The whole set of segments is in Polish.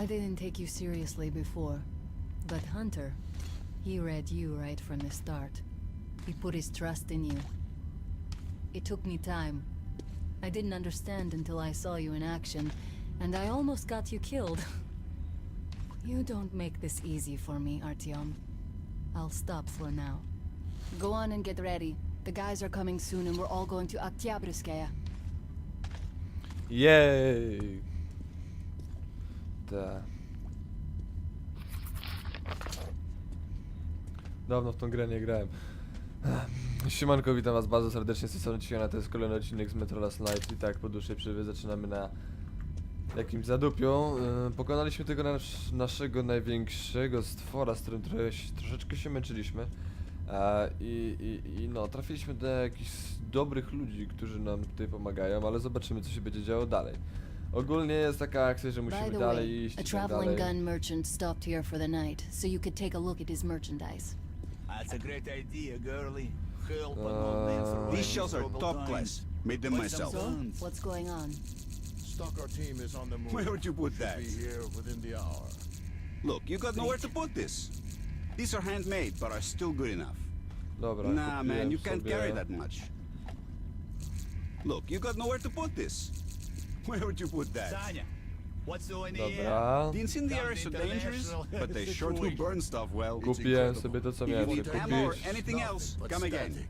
I didn't take you seriously before, but Hunter, he read you right from the start. He put his trust in you. It took me time. I didn't understand until I saw you in action, and I almost got you killed. you don't make this easy for me, Artyom. I'll stop for now. Go on and get ready. The guys are coming soon, and we're all going to Oktyabrskaya. Jej! Ta. Dawno w tą grę nie grałem. Siemanko, witam was bardzo serdecznie z tej strony Ciona, to jest kolejny odcinek z Metro Last Night i tak po dłuższej przerwie zaczynamy na jakimś zadupiu. Yy, pokonaliśmy tego nasz, naszego największego stwora, z którym trochę, troszeczkę się męczyliśmy. I, i, I no, trafiliśmy do jakichś dobrych ludzi, którzy nam tutaj pomagają, ale zobaczymy co się będzie działo dalej. Ogólnie jest taka akcja, że By musimy the dalej way, iść a i tak traveling dalej. gun merchant stopped here for the night, so you could take a look at his merchandise. That's a great idea, girlie. Help Uh, an old man These shells are top times. class. Made them myself. So, Guns. what's going on? Stalker team is on the move. Where would you put Should that? Be here within the hour. Look, you got nowhere to put this. These are handmade, but are still good enough. Dobra, nah, kupiłem man, you can't sobie... carry that much. Look, you got nowhere to put this. Where would you put that? Tanya, what's so in the air? Dobra, The incendiaries are dangerous, but they sure do burn stuff well. kupiłem sobie to co If miałem you sobie need ammo or kupić. anything Nothing else, but come again. static.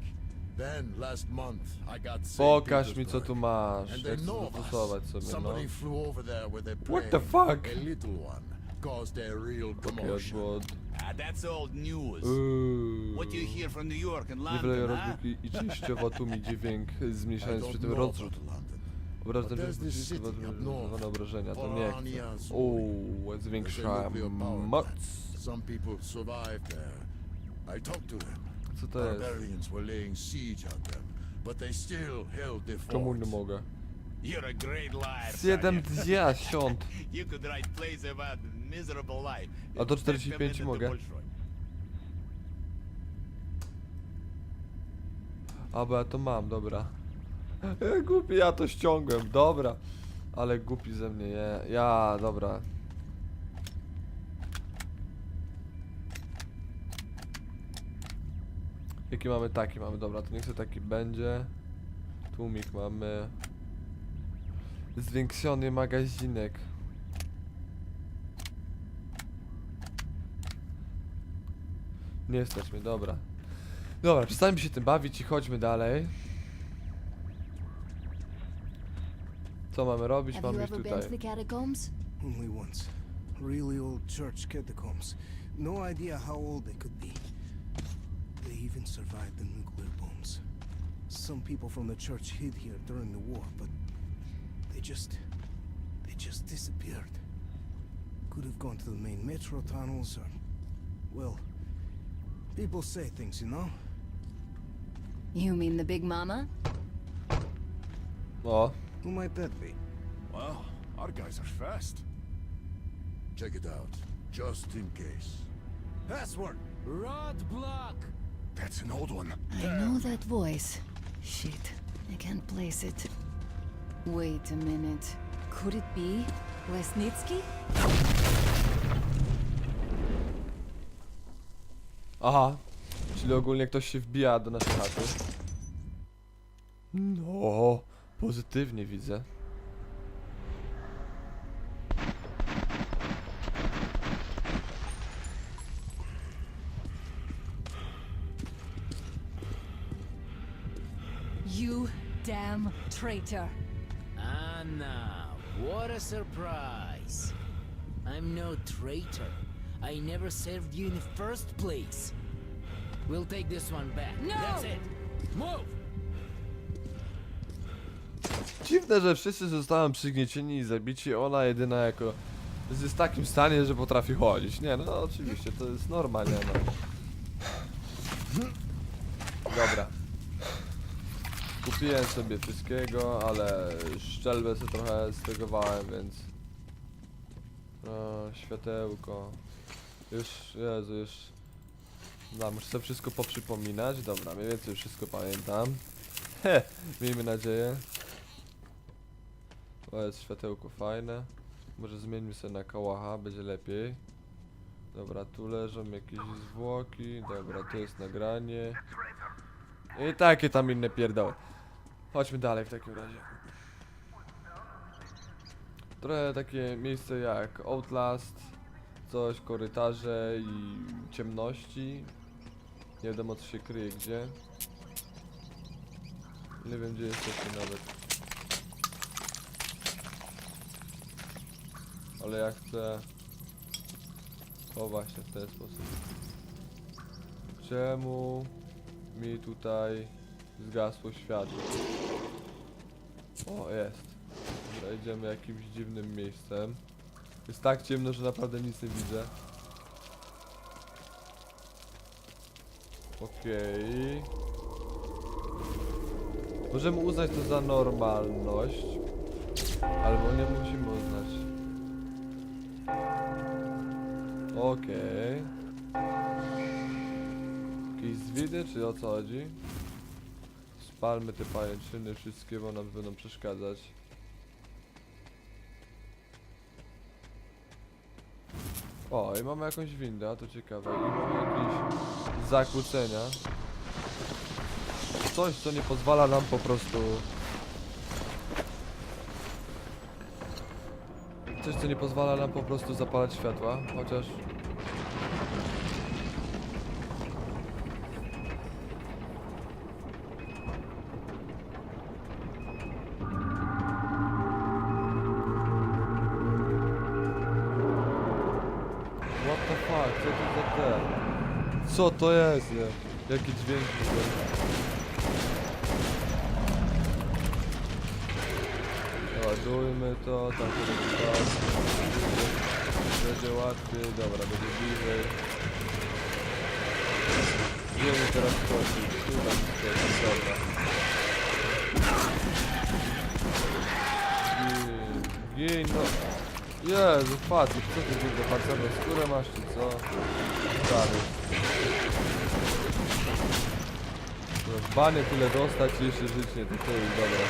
Then last month I got St. Pokaż mi co tu masz, And jak they chcę know zastosować us. sobie, no. Somebody flew over there with a plane. What the fuck? A little one caused a real commotion. Ah, that's old news. Uuu. What you hear from New York and London, huh? rozrywki i częściowo tłumi dźwięk, I zmniejszając przy tym know rozrzut. about London. Zwane north, obrażenia, to nie chcę. Uuu, zwiększa moc. plant. Some people survived there. I talked to them. Co to jest? Barbarians were laying siege on them, but they still held the Czemu nie mogę? You're a great liar, Siedem Tanya. dziesiąt. You could write plays about miserable life. A do and 45 make them into mogę. A bo ja to mam, dobra. Głupi, ja to ściągłem, dobra. Ale głupi ze mnie, ja, ja dobra. Jaki mamy taki mamy, dobra, to niech sobie taki będzie. Tłumik mamy. Zwiększony magazinek. Nie stać mnie, dobra. Dobra, przestańmy się tym bawić i chodźmy dalej. Co mamy robić? Have you Mamy iść ever been to tutaj. the catacombs? Only once. Really old church catacombs. No idea how old they could be. They even survived the nuclear bombs. Some people from the church hid here during the war, but they just. they just disappeared. Could have gone to the main metro tunnels or. well. People say things, you know? You mean the Big Mama? O, Who might that be? Well, our guys are fast. Check it out, just in case. Password! Rod block! That's an old one. I know that voice. Shit, I can't place it. Wait a minute. Could it be Lesnitsky? aha. Czyli ogólnie ktoś się wbija do naszej chaty. No, pozytywnie widzę. You damn traitor. Anna, what a surprise. I'm no traitor. I never served you in the first place. We'll take this one back. No! That's it. Move! Dziwne, że wszyscy zostałem przygniecieni i zabici, ona jedyna jako... Jest w takim stanie, że potrafi chodzić. Nie, no oczywiście, to jest norma, nie no. Dobra. Kupiłem sobie wszystkiego, ale szczelbę sobie trochę stegowałem, więc... No, światełko. Już, Jezu, już... No, muszę sobie wszystko poprzypominać. Dobra, mniej więcej wszystko pamiętam. He, miejmy nadzieję. To jest światełko fajne. Może zmieńmy sobie na kałacha, będzie lepiej. Dobra, tu leżą jakieś zwłoki. Dobra, tu jest nagranie. I takie tam inne pierdoły. Chodźmy dalej w takim razie. Trochę takie miejsce jak Outlast, coś, korytarze i ciemności. Nie wiadomo co się kryje gdzie. Nie wiem gdzie jesteśmy nawet. Ale ja chcę... O właśnie, w ten sposób. Czemu mi tutaj zgasło światło? O, jest. Dobra, idziemy jakimś dziwnym miejscem. Jest tak ciemno, że naprawdę nic nie widzę. Okej. Możemy uznać to za normalność. Albo nie musimy uznać. Okej. Jakieś zwidy, czy o co chodzi? Spalmy te pajęczyny wszystkie, bo nam będą przeszkadzać. O, i mamy jakąś windę, to ciekawe. I mamy jakieś zakłócenia. Coś, co nie pozwala nam po prostu... Coś, co nie pozwala nam po prostu zapalać światła, chociaż... Co to jest, nie? Jakie dźwięki są? Ładujmy to, tam to będzie tak. Będzie łatwiej, dobra, będzie bliżej. Gdzie teraz skoczyć? Tu tam skoczyć, dobra. Gin, gin, no. Jezu, facet, co ty widzę, pancerną skórę masz, czy co? Stary. Banie tyle dostać i jeszcze żyć nie, to już dobra.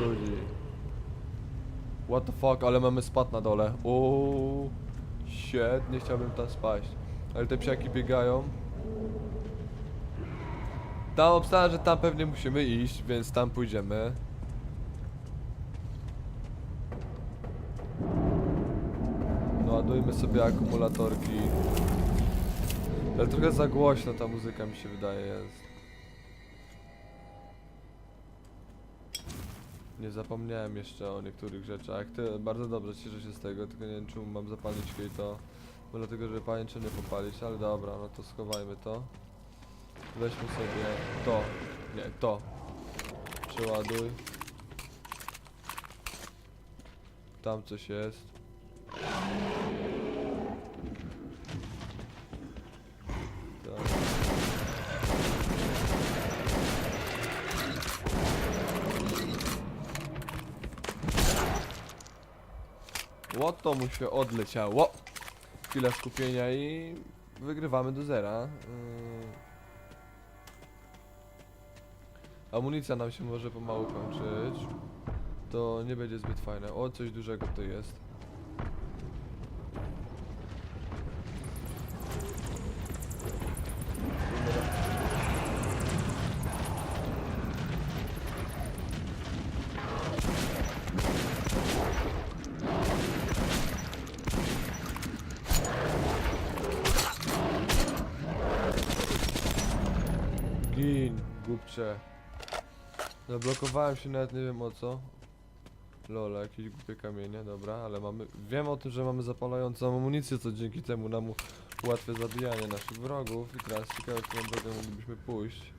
Ludzi. What the fuck, ale mamy spad na dole. Uuu, shit, nie chciałbym tam spaść. Ale te psiaki biegają. Tam obstałem, że tam pewnie musimy iść, więc tam pójdziemy. No, ładujmy sobie akumulatorki. Ale trochę za głośno ta muzyka mi się wydaje jest. Nie zapomniałem jeszcze o niektórych rzeczach. Bardzo dobrze, cieszę się z tego, tylko nie wiem czemu mam zapalniczkę i to. Bo dlatego, żeby pajęczyny popalić, ale dobra, no to schowajmy to. Weźmy sobie to. Nie, to. Przeładuj. Tam coś jest. Tak. Łoto mu się odleciało. Chwila skupienia i wygrywamy do zera. Yy. Amunicja nam się może pomału kończyć. To nie będzie zbyt fajne. O, coś dużego to jest. Gin. Zablokowałem się nawet nie wiem o co. Lola, jakieś głupie kamienie, dobra, ale mamy... Wiem o tym, że mamy zapalającą amunicję, co dzięki temu nam ułatwia zabijanie naszych wrogów. I teraz ciekawe, którą drogę moglibyśmy pójść.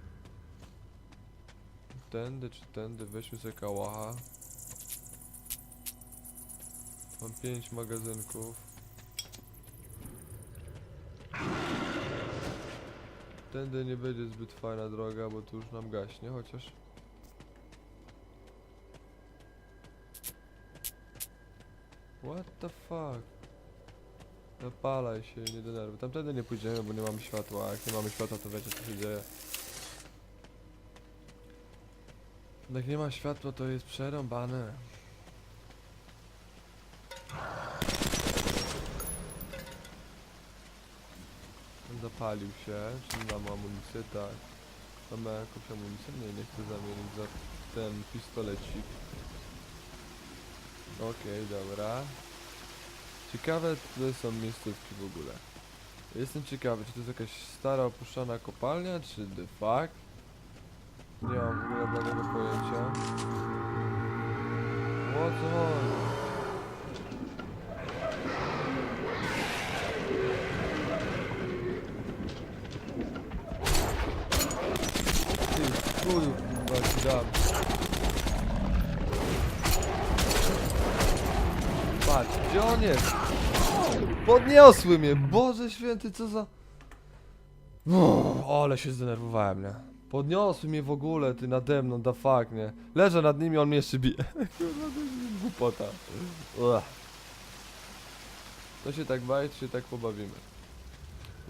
Tędy czy tędy? Weźmy sobie kałacha. Mam 5 magazynków. Tędy nie będzie zbyt fajna droga, bo tu już nam gaśnie, chociaż... What the fuck? Zapalaj się, nie denerwuj. Tamtędy nie pójdziemy, bo nie mamy światła. Jak nie mamy światła, to wiecie co się dzieje. Jak nie ma światła, to jest przerąbane. Zapalił się, czyli mamy amunicję, tak. Mamy jakąś amunicję? Nie, nie chcę zamienić za ten pistolecik. Okej, dobra. Ciekawe, które są miejscówki w ogóle. Jestem ciekawy, czy to jest jakaś stara opuszczona kopalnia, czy the fuck? Nie mam w ogóle żadnego pojęcia. O co chodzi? Ty, kurwa, dam. Patrz, gdzie on jest? Podniosły mnie, Boże święty, co za... O, ale się zdenerwowałem, nie? Podniosły mnie w ogóle, ty nade mną, da fuck, nie? Leżę nad nimi, on mnie jeszcze bije. To głupota. Ugh. To się tak bawi, to się tak pobawimy.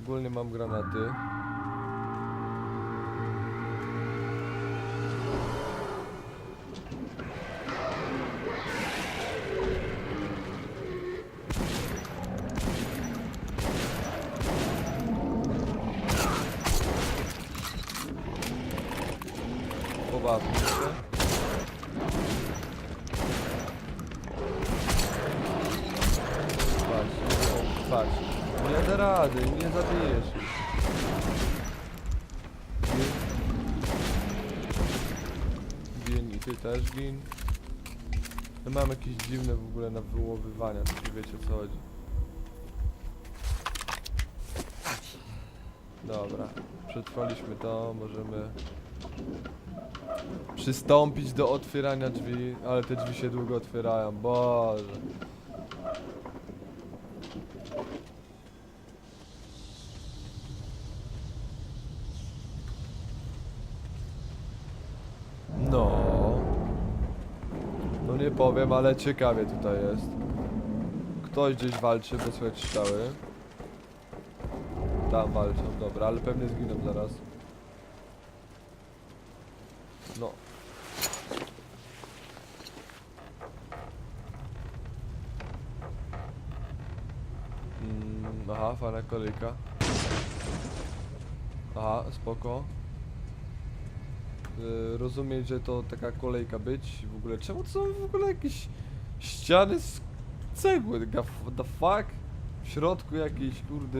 Ogólnie mam granaty. Się. Patrz, nie, patrz. Nie da rady, nie zabijesz. Gin. Gin i ty też gin. Ja mam jakieś dziwne w ogóle na wyłowywania, to wiecie o co chodzi. Dobra, przetrwaliśmy to, możemy przystąpić do otwierania drzwi, ale te drzwi się długo otwierają, Boże. No. No nie powiem, ale ciekawie tutaj jest. Ktoś gdzieś walczy, bo słychać strzały. Tam walczą, dobra, ale pewnie zginą zaraz. No. Mm, aha, fajna kolejka. Aha, spoko. Yy, rozumiem, że to taka kolejka być. W ogóle, czemu to są w ogóle jakieś ściany z cegły? The, the fuck? W środku jakieś, kurde,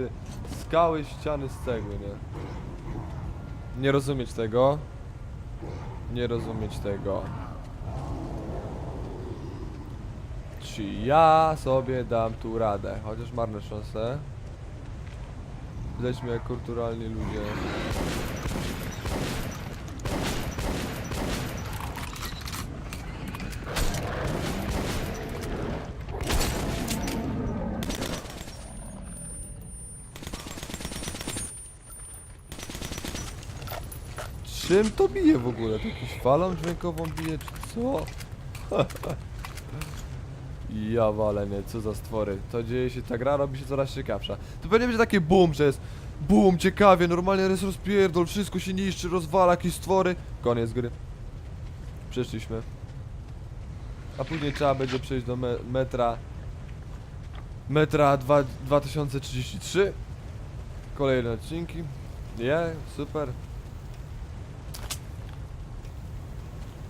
skały, ściany z cegły, nie? Nie rozumieć tego. Nie rozumieć tego. Czy ja sobie dam tu radę? Chociaż marne szanse. Jesteśmy jak kulturalni ludzie. Czym to bije w ogóle? To jakąś falą dźwiękową bije, czy co? ja walę, nie, co za stwory. To dzieje się, ta gra robi się coraz ciekawsza. To pewnie będzie takie boom, że jest boom, ciekawie, normalnie jest rozpierdol, wszystko się niszczy, rozwala, jakieś stwory. Koniec gry. Przeszliśmy. A później trzeba będzie przejść do me metra metra dwa- 2033 kolejne odcinki je, super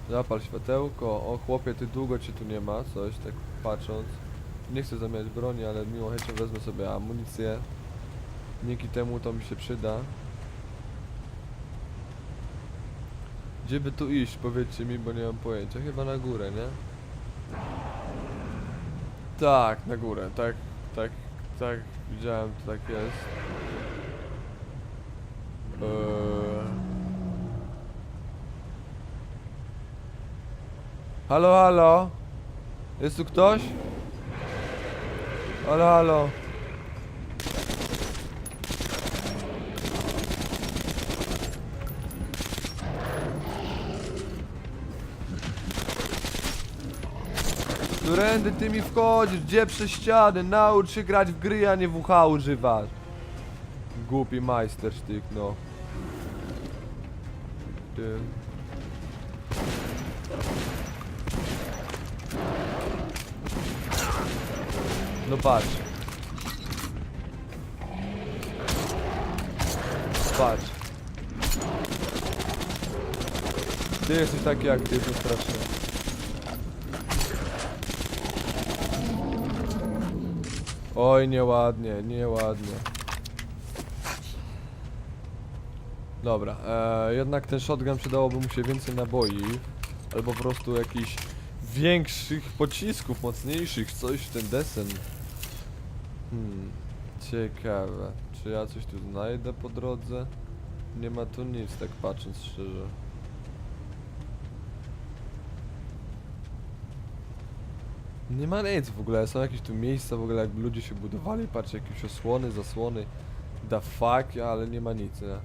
zapal światełko o chłopie ty długo cię tu nie ma coś tak patrząc. Nie chcę zamieniać broni ale miło chęcią wezmę sobie amunicję. Dzięki temu to mi się przyda. Gdzie by tu iść powiedzcie mi bo nie mam pojęcia. Chyba na górę nie? Tak, na górę, tak, tak, tak, widziałem, to tak jest. Eee... Halo, halo? Jest tu ktoś? Halo, halo? Którędy ty mi wchodzisz? Gdzie przez ściany? Naucz się grać w gry, a nie w ucha używasz. Głupi majstersztyk, no. Ty. No patrz. Patrz. Ty jesteś taki jak ty, to straszne. Oj, nieładnie, nieładnie. Dobra, e, jednak ten shotgun przydałoby mu się więcej naboi. Albo po prostu jakichś większych pocisków, mocniejszych, coś w ten desen. Hmm, ciekawe. Czy ja coś tu znajdę po drodze? Nie ma tu nic, tak patrząc szczerze. Nie ma nic w ogóle, są jakieś tu miejsca w ogóle jakby ludzie się budowali, patrz jakieś osłony, zasłony, the fuck, ale nie ma nic, nie?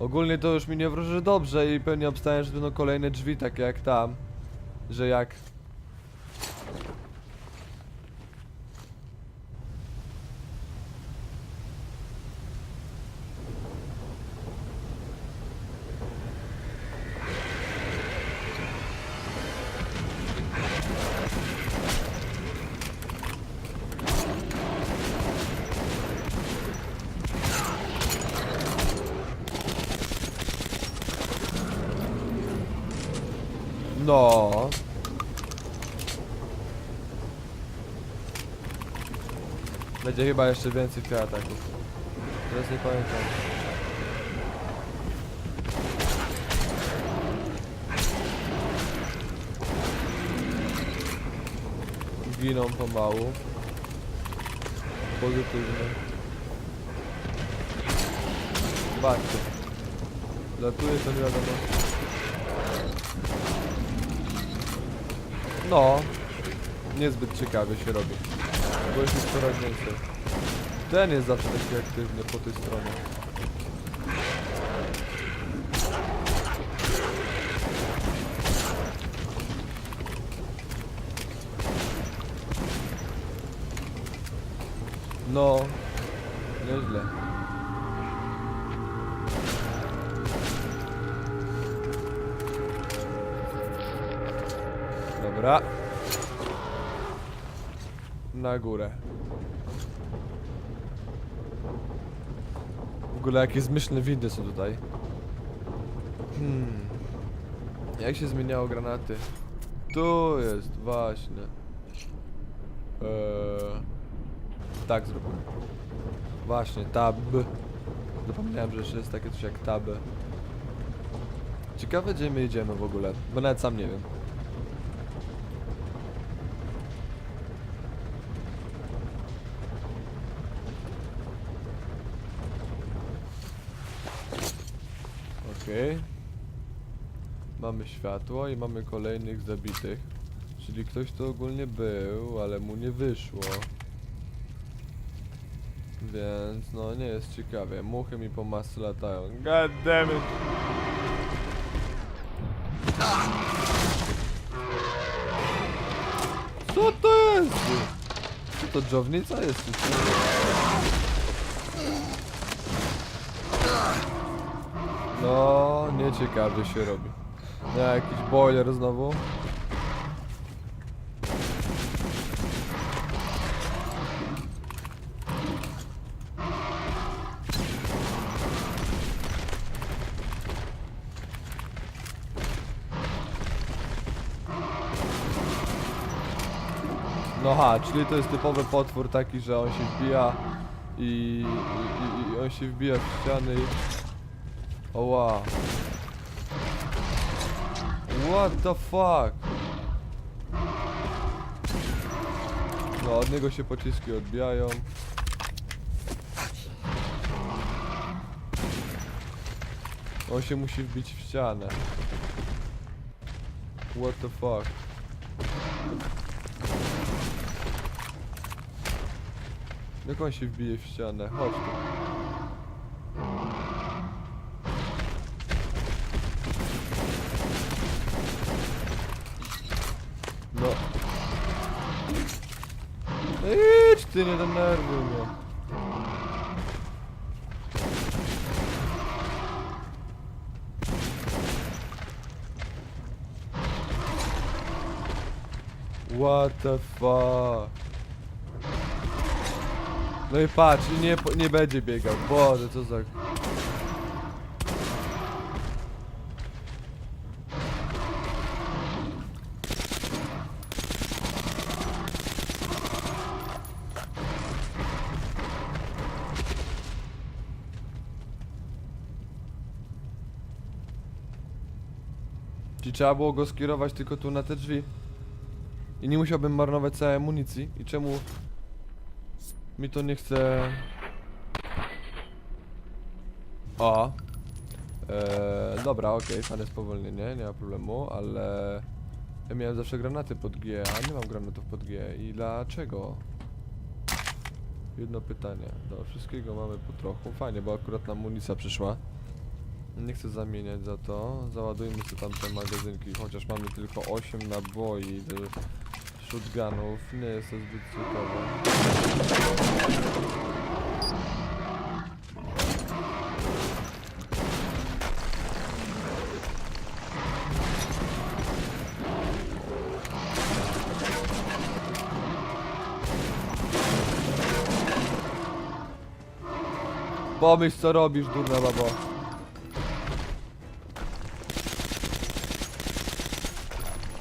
Ogólnie to już mi nie wróży dobrze i pewnie obstaję, że będą kolejne drzwi takie jak tam, że jak... No. Będzie chyba jeszcze więcej ataków. Teraz nie pamiętam. Giną pomału. Pozytywnie. Zobaczcie. Latuje to nie wiadomo. No, niezbyt ciekawie się robi. Bo jest już coraz. Ten jest zawsze taki aktywny po tej stronie. No, Dobra. Na górę. W ogóle jakie zmyślne windy są tutaj. Hmm. Jak się zmieniało granaty? Tu jest, właśnie. Eee, tak zrobimy. Właśnie, tab. Zapomniałem, że jeszcze jest takie coś jak tab. Ciekawe gdzie my jedziemy w ogóle, bo nawet sam nie wiem. Okej. Mamy światło i mamy kolejnych zabitych. Czyli ktoś tu ogólnie był, ale mu nie wyszło. Więc no nie jest ciekawie. Muchy mi po masce latają. God damn it. Co to jest? Co to dżownica jest? No, nieciekawie się robi. No, jakiś boiler znowu. No ha, czyli to jest typowy potwór taki, że on się wbija i, i, i on się wbija w ściany i... O wow. What the fuck? No, od niego się pociski odbijają. On się musi wbić w ścianę. What the fuck? Jak on się wbije w ścianę? Chodź tu. Ty nie denerwuj mnie. What the fuck? No i patrz, nie, nie będzie biegał. Boże, co za... trzeba było go skierować tylko tu na te drzwi. I nie musiałbym marnować całej amunicji. I czemu mi to nie chce... O! Eee, dobra, okej, fajne spowolnienie, nie ma problemu, ale... Ja miałem zawsze granaty pod G, a nie mam granatów pod G. I dlaczego? Jedno pytanie. Do wszystkiego mamy po trochu. Fajnie, bo akurat nam amunicja przyszła. Nie chcę zamieniać za to. Załadujmy sobie tamte magazynki, chociaż mamy tylko 8 naboi do shotgunów. Nie jest to zbyt ciekawe. Pomyśl co robisz, durna babo.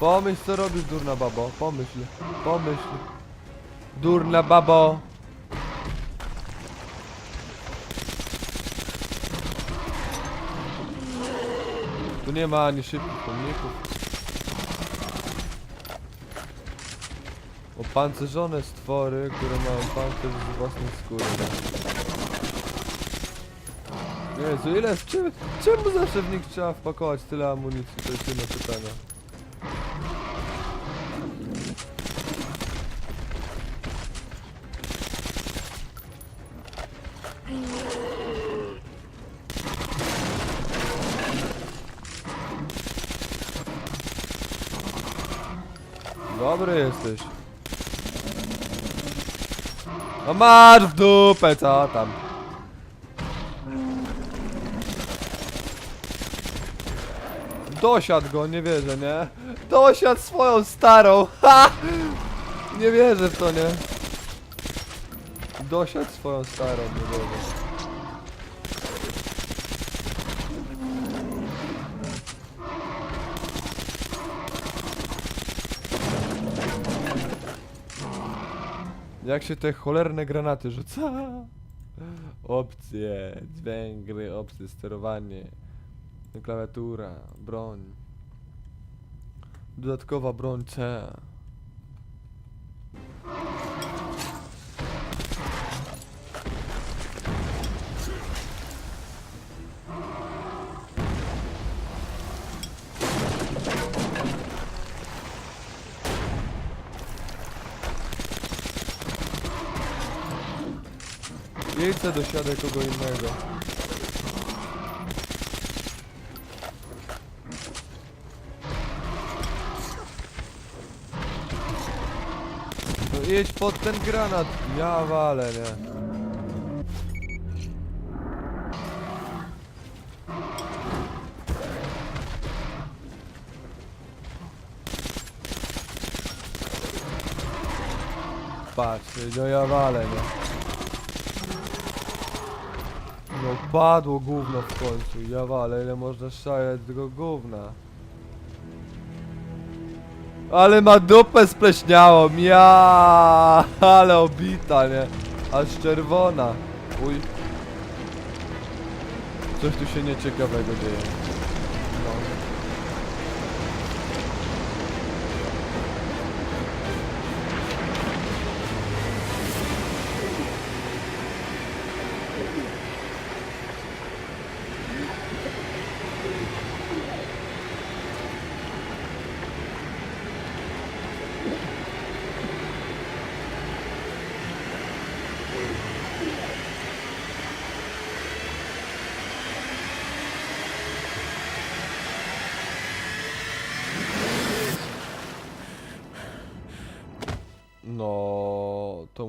Pomyśl co robisz, durna babo. Pomyśl, pomyśl. Durna babo. Tu nie ma ani szybkich pomników. Opancerzone stwory, które mają pancerz z własnej skóry. Jezu, ile, czemu, czemu zawsze w nich trzeba wpakować tyle amunicji? To jest jedno pytanie. Jesteś. No masz dupę, co tam? Dosiadł go, nie wierzę, nie? Dosiadł swoją starą, ha! Nie wierzę w to, nie? Dosiadł swoją starą, nie wierzę. Jak się te cholerne granaty rzuca? Opcje, dźwięk gry, opcje, sterowanie, klawiatura, broń. Dodatkowa broń C. Jedźcie dosiadę kogo innego. No jedź pod ten granat. Ja walę, nie. Patrz, no ja walę, nie. No padło gówno w końcu, ja walę, ile można szajać tego gówna. Ale ma dupę spleśniałą, ja, ale obita, nie? Aż czerwona. Uj. Coś tu się nieciekawego dzieje. No.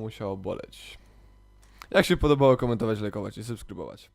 Musiało boleć. Jak się podobało, komentować, lajkować i subskrybować.